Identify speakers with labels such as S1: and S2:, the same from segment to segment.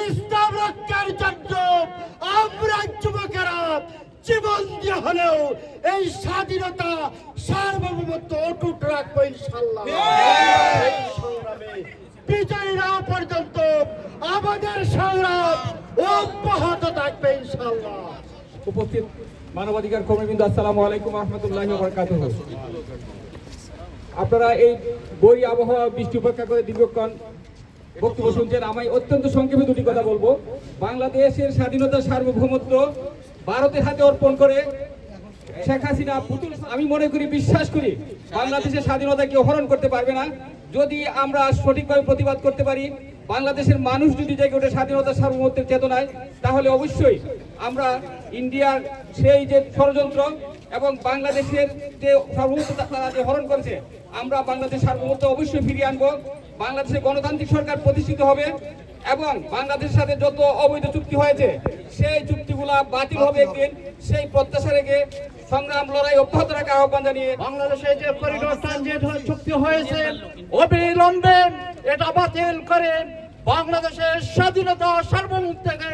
S1: ইসলাম রক্ষার জন্য আমরা যুবকেরা জীবন দিয়ে হলেও এই স্বাধীনতা সার্বভৌমত্ব অটুট রাখব ইনশাল্লাহ এই সংগ্রামে বিজয়ী পর্যন্ত আমাদের সংগ্রাম অব্যাহত থাকবে ইনশাল্লাহ
S2: উপস্থিত মানবাধিকার কর্মীবৃন্দ আসসালামু আলাইকুম রহমতুল্লাহ বরকাতুহ আপনারা এই বই আবহাওয়া বৃষ্টি উপেক্ষা করে দীর্ঘক্ষণ বক্তব্য শুনছেন আমি অত্যন্ত সংক্ষেপে দুটি কথা বলব। বাংলাদেশের স্বাধীনতা সার্বভৌমত্ব ভারতের হাতে অর্পণ করে শেখ হাসিনা পুতুল আমি মনে করি, বিশ্বাস করি, বাংলাদেশের স্বাধীনতা কেউ হরণ করতে পারবে না। যদি আমরা সঠিকভাবে প্রতিবাদ করতে পারি, বাংলাদেশের মানুষ যদি জেগে ওঠে স্বাধীনতা সার্বভৌমত্বের চেতনায়, তাহলে অবশ্যই আমরা ইন্ডিয়ার সেই যে ষড়যন্ত্র এবং বাংলাদেশের যে সার্বভৌমত্ব তারা যে হরণ করেছে, আমরা বাংলাদেশ সার্বভৌমত্ব অবশ্যই ফিরিয়ে আনব। বাংলাদেশে গণতান্ত্রিক সরকার প্রতিষ্ঠিত হবে এবং বাংলাদেশের সাথে যত অবৈধ চুক্তি হয়েছে সেই চুক্তিগুলা বাতিল হবে একদিন। সেই প্রত্যাশা রেখে সংগ্রাম লড়াই অব্যাহত রাখার আহ্বান জানিয়ে
S1: বাংলাদেশে যে করিডোর ট্রানজিট হয়ে চুক্তি হয়েছে অবিলম্বে এটা বাতিল করে বাংলাদেশের স্বাধীনতা সার্বভৌমত্বকে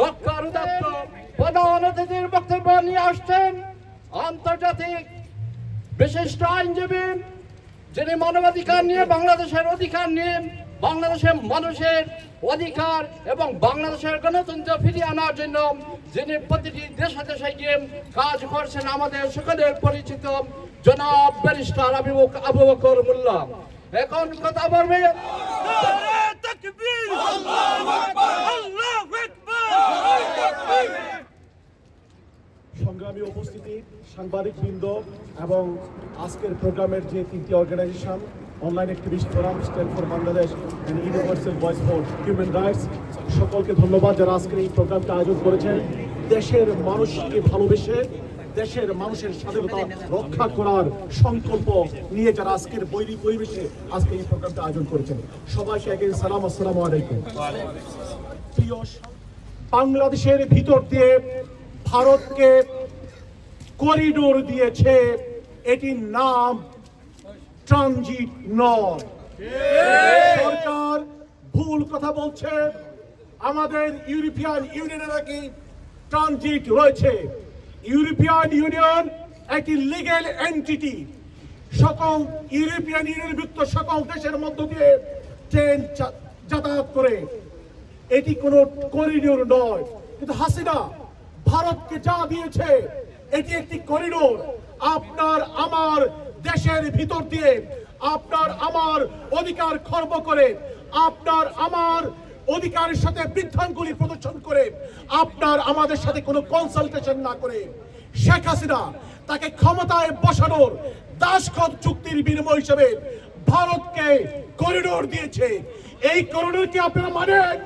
S1: রক্ষার উদাত্ত প্রধান অতিথির বক্তব্য নিয়ে আসছেন আন্তর্জাতিক বিশিষ্ট আইনজীবী যিনি মানবাধিকার নিয়ে বাংলাদেশের অধিকার নিয়ে বাংলাদেশের মানুষের অধিকার এবং বাংলাদেশের গণতন্ত্র ফিরিয়ে আনার জন্য যিনি প্রতিটি দেশে দেশে গিয়ে কাজ করছেন আমাদের সকলের পরিচিত জনাব ব্যারিস্টার আবু বক- আবু বকর মোল্লা। এখন কথা বলবে
S3: সংগ্রামী উপস্থিতি সাংবাদিক বৃন্দ এবং আজকের প্রোগ্রামের যে তিনটি organisation online activist forum stand for Bangladesh and universal voice for human rights সকলকে ধন্যবাদ যারা আজকের এই প্রোগ্রামটা আয়োজন করেছেন। দেশের মানুষকে ভালোবেসে, দেশের মানুষের স্বাধীনতা রক্ষা করার সংকল্প নিয়ে যারা আজকের বৈরী পরিবেশে আজকে এই প্রোগ্রামটা আয়োজন করেছেন। সবাইকে একে সালাম, আসসালামু আলাইকুম। প্রিয়, বাংলাদেশের ভিতর দিয়ে ভারতকে করিডোর দিয়েছে। এটির নাম ট্রানজিট নয় সরকার ভুল কথা বলছে। আমাদের ইউরোপিয়ান ইউনিয়নে নাকি ট্রানজিট রয়েছে। ইউরোপিয়ান ইউনিয়ন একটি লিগেল এন্টিটি সকল ইউরোপিয়ান ইউনিয়নভুক্ত সকল দেশের মধ্য দিয়ে ট্রেন যাতায়াত করে। এটি কোনো করিডোর নয়। কিন্তু হাসিনা ভারতকে যা দিয়েছে এটি একটি করিডোর। আপনার আমার দেশের ভিতর দিয়ে আপনার আমার অধিকার খর্ব করে আপনার আমার অধিকারের সাথে বৃদ্ধাঙ্গুলি প্রদর্শন করে আপনার আমাদের সাথে কোনো কনসালটেশন না করে। শেখ হাসিনা তাকে ক্ষমতায় বসানোর দাসখত চুক্তির বিনিময় হিসেবে ভারতকে করিডোর দিয়েছে। এই করিডোর কি আপনারা মানেন?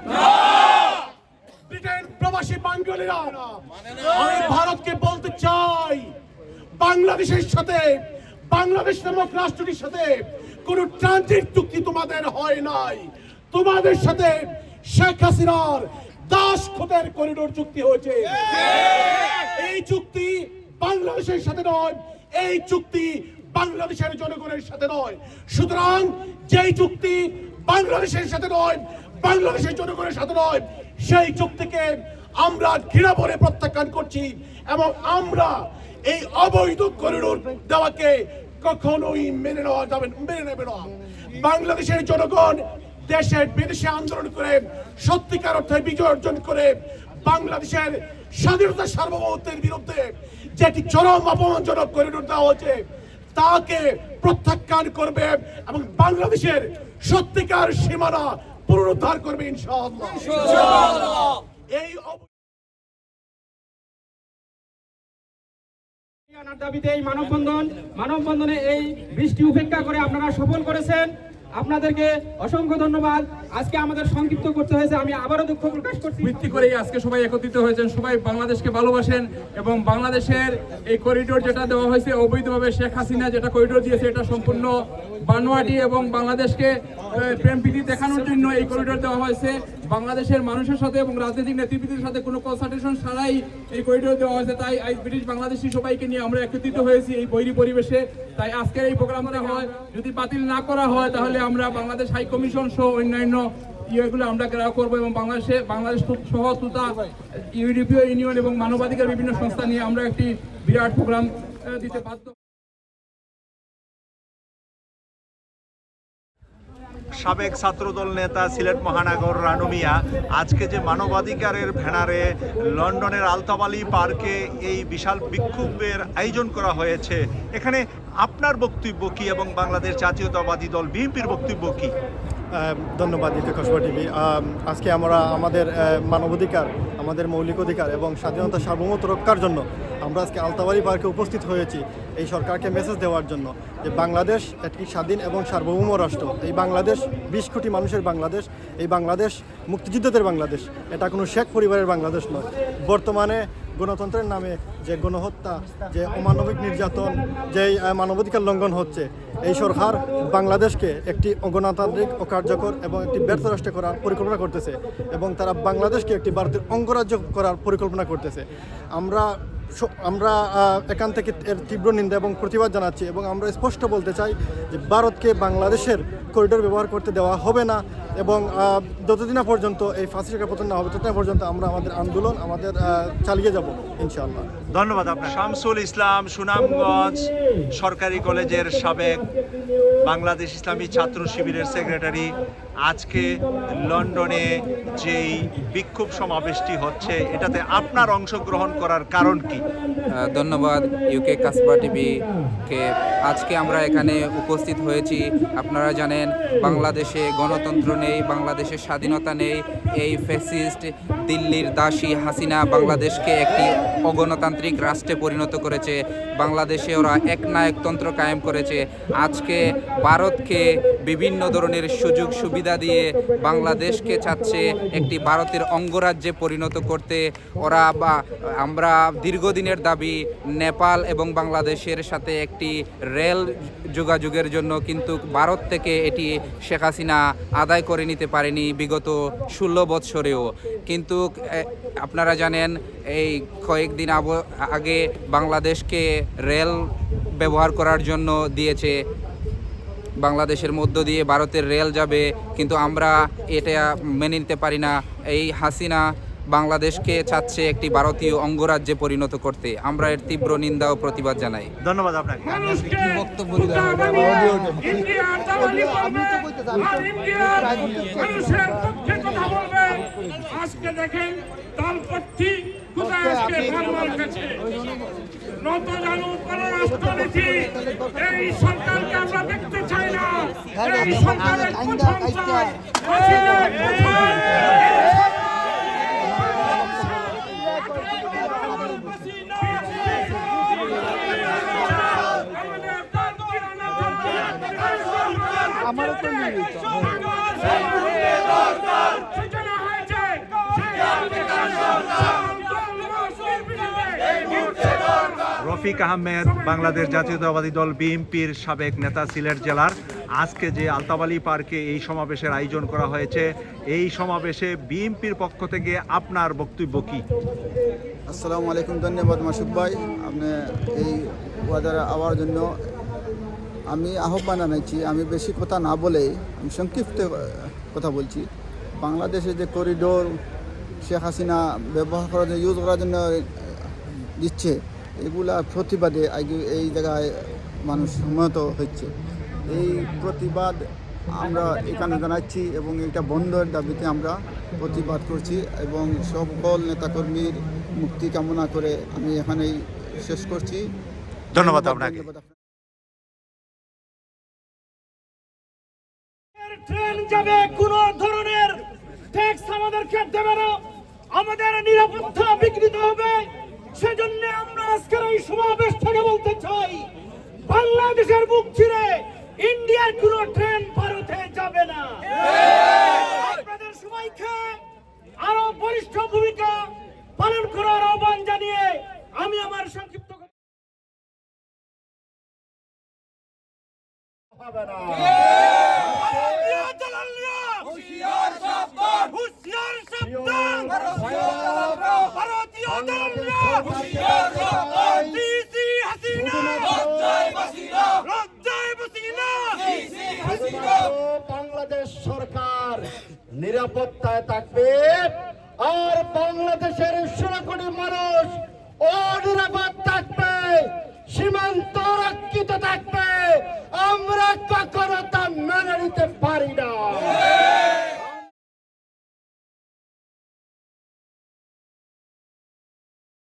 S3: ব্রিটেন প্রবাসী বাঙালিরা আমি ভারতকে বাংলাদেশের সাথে, বাংলাদেশ নামক রাষ্ট্রটির সাথে কোন ট্রানজিট চুক্তি তোমাদের হয় নাই। তোমাদের সাথে শেখ হাসিনার দাস খোদের করিডোর চুক্তি হয়েছে। এই চুক্তি বাংলাদেশের সাথে নয়, এই চুক্তি বাংলাদেশের জনগণের সাথে নয়। সুতরাং যেই চুক্তি বাংলাদেশের সাথে নয়, বাংলাদেশের জনগণের সাথে নয়, সেই চুক্তিকে আমরা ঘৃণা ভরে প্রত্যাখ্যান করছি এবং আমরা এই অবৈধ করিডোর দেওয়াকে কখনোই মেনে নেওয়া যাবে মেনে নেবে না। বাংলাদেশের জনগণ দেশের বিদেশে আন্দোলন করে সত্যিকার অর্থে বিজয় অর্জন করে বাংলাদেশের স্বাধীনতা সার্বভৌমত্বের বিরুদ্ধে যেটি চরম অপমানজনক করিডোর দেওয়া হয়েছে তাকে প্রত্যাখ্যান করবে এবং বাংলাদেশের সত্যিকার সীমানা পুনরুদ্ধার করবে ইনশাআল্লাহ। এই
S2: আজকে
S4: সবাই একত্রিত হয়েছেন সবাই বাংলাদেশকে ভালোবাসেন এবং বাংলাদেশের এই করিডোর যেটা দেওয়া হয়েছে অবৈধভাবে শেখ হাসিনা যেটা করিডোর দিয়েছে এটা সম্পূর্ণ বানোয়াটি এবং বাংলাদেশকে আহ, প্রেম দেখানোর জন্য এই করিডোর দেওয়া হয়েছে। বাংলাদেশের মানুষের সাথে এবং রাজনৈতিক নেতৃবৃন্দের সাথে কোনো কনসালটেশন ছাড়াই এই করিডোর দেওয়া হয়েছে। তাই আজ ব্রিটিশ বাংলাদেশি সবাইকে নিয়ে আমরা একত্রিত হয়েছি এই বৈরী পরিবেশে। তাই আজকের এই প্রোগ্রামটা হয়, যদি বাতিল না করা হয়, তাহলে আমরা বাংলাদেশ হাই কমিশন সহ অন্যান্য ইয়েগুলো আমরা গ্রাহ করব এবং বাংলাদেশে, বাংলাদেশ সহ তুতা ইউরোপীয় ইউনিয়ন এবং মানবাধিকার বিভিন্ন সংস্থা নিয়ে আমরা একটি বিরাট প্রোগ্রাম দিতে বাধ্য
S5: সাবেক ছাত্রদল নেতা সিলেট মহানগর রানু মিয়া। আজকে যে মানবাধিকারের ভ্যানারে লন্ডনের আলতাবালি পার্কে এই বিশাল বিক্ষোভের আয়োজন করা হয়েছে, এখানে আপনার বক্তব্য কি এবং বাংলাদেশ জাতীয়তাবাদী দল বিএনপির বক্তব্য কি?
S6: ধন্যবাদ টিভি। আজকে আমরা আমাদের মানবাধিকার, আমাদের মৌলিক অধিকার এবং স্বাধীনতা সার্বভৌমত্ব রক্ষার জন্য আমরা আজকে আলতাবাড়ি পার্কে উপস্থিত হয়েছি এই সরকারকে মেসেজ দেওয়ার জন্য যে বাংলাদেশ একটি স্বাধীন এবং সার্বভৌম রাষ্ট্র। এই বাংলাদেশ, বিশ কোটি মানুষের বাংলাদেশ, এই বাংলাদেশ মুক্তিযুদ্ধদের বাংলাদেশ। এটা কোনো শেখ পরিবারের বাংলাদেশ নয়। বর্তমানে গণতন্ত্রের নামে যে গণহত্যা, যে অমানবিক নির্যাতন, যে মানবাধিকার লঙ্ঘন হচ্ছে, এই সরকার বাংলাদেশকে একটি অগণতান্ত্রিক অকার্যকর এবং একটি ব্যর্থ রাষ্ট্র করার পরিকল্পনা করতেছে এবং তারা বাংলাদেশকে একটি ভারতের অঙ্গরাজ্য করার পরিকল্পনা করতেছে। আমরা আমরা এখান থেকে এর তীব্র নিন্দা এবং প্রতিবাদ জানাচ্ছি এবং আমরা স্পষ্ট বলতে চাই যে ভারতকে বাংলাদেশের করিডোর ব্যবহার করতে দেওয়া হবে না। এবং যতদিন না পর্যন্ত এই ফাঁসি শেখা পতন না হবে ততদিন পর্যন্ত আমরা আমাদের আন্দোলন আমাদের চালিয়ে যাব ইনশাআল্লাহ।
S5: ধন্যবাদ আপনার শামসুল ইসলাম সুনামগঞ্জ সরকারি কলেজের সাবেক বাংলাদেশ ইসলামী ছাত্র শিবিরের সেক্রেটারি। আজকে লন্ডনে যেই বিক্ষোভ সমাবেশটি হচ্ছে এটাতে আপনার অংশগ্রহণ করার কারণ কি?
S7: ধন্যবাদ ইউকে কাসবা টিভিকে আজকে আমরা এখানে উপস্থিত হয়েছি। আপনারা জানেন, বাংলাদেশে গণতন্ত্র নেই, বাংলাদেশে স্বাধীনতা নেই। এই ফ্যাসিস্ট দিল্লির দাসী হাসিনা বাংলাদেশকে একটি অগণতান্ত্রিক রাষ্ট্রে পরিণত করেছে। বাংলাদেশে ওরা একনায়কতন্ত্র কায়েম করেছে। আজকে ভারতকে বিভিন্ন ধরনের সুযোগ সুবিধা দিয়ে বাংলাদেশকে চাচ্ছে একটি ভারতের অঙ্গরাজ্যে পরিণত করতে। ওরা বা আমরা দীর্ঘদিনের দাবি, নেপাল এবং বাংলাদেশের সাথে একটি রেল যোগাযোগের জন্য কিন্তু ভারত থেকে এটি শেখ হাসিনা আদায় করে নিতে পারেনি বিগত ষোলো বৎসরেও। কিন্তু আপনারা জানেন, এই কয়েকদিন আগে বাংলাদেশকে রেল ব্যবহার করার জন্য দিয়েছে, বাংলাদেশের মধ্য দিয়ে ভারতের রেল যাবে, কিন্তু আমরা এটা মেনে নিতে পারি না। এই হাসিনা বাংলাদেশকে চাচ্ছে একটি ভারতীয় অঙ্গরাজ্যে পরিণত করতে। আমরা এর তীব্র নিন্দা ও প্রতিবাদ জানাই।
S5: ধন্যবাদ আপনাকে।
S8: মানুষকে উদ্ধার বানিয়ে ইন্ডিয়ার দালালি করবে আর ইন্ডিয়ার মানুষের পক্ষে কথা বলবে। আজকে দেখেন দলপন্থী কোথায় আজকে বাংলার কাছে নত জানু পররাষ্ট্রনীতি এই সরকারকে আমরা দেখতে চাই না। এই সরকারের প্রথম চাই
S5: রফিক আহমেদ, বাংলাদেশ জাতীয়তাবাদী দল বিএনপির সাবেক নেতা সিলেট জেলার। আজকে যে আলতাবালি পার্কে এই সমাবেশের আয়োজন করা হয়েছে, এই সমাবেশে বিএনপির পক্ষ থেকে আপনার বক্তব্য কি?
S9: আসসালামু আলাইকুম, ধন্যবাদ মাসুক ভাই। আপনি এই ওয়াদার আওয়ার জন্য আমি আহ্বান জানাইছি। আমি বেশি কথা না বলেই আমি সংক্ষিপ্ত কথা বলছি। বাংলাদেশে যে করিডোর শেখ হাসিনা ব্যবহার করার জন্য ইউজ করার জন্য দিচ্ছে এগুলা প্রতিবাদে আগে এই জায়গায় মানুষ সমত হচ্ছে। এই প্রতিবাদ আমরা এখানে জানাচ্ছি এবং এটা বন্ধের দাবিতে আমরা প্রতিবাদ করছি এবং সকল নেতাকর্মীর মুক্তি কামনা করে আমি এখানেই শেষ করছি।
S5: ধন্যবাদ আপনাকে।
S8: ট্রেন যাবে কোন ধরনের ট্যাক্স আমাদেরকে দেবে না। আমাদের নিরাপত্তা বিঘ্নিত হবে। সেজন্য আমরা আজকের এই সমাবেশ থেকে বলতে চাই, বাংলাদেশের বুক ছিঁড়ে ইন্ডিয়ার কোন ট্রেন ভারতে যাবে না। আপনাদের সবাইকে আরও বরিষ্ঠ ভূমিকা পালন করার আহ্বান জানিয়ে আমি আমার সংক্ষিপ্ত হবে না
S1: বাংলাদেশ সরকার নিরাপত্তায় থাকবে আর বাংলাদেশের ষোলো কোটি মানুষ অনিরাপদ থাকবে, সীমান্ত রক্ষিত থাকবে। আমরা কখনো তা মেনে নিতে পারি না।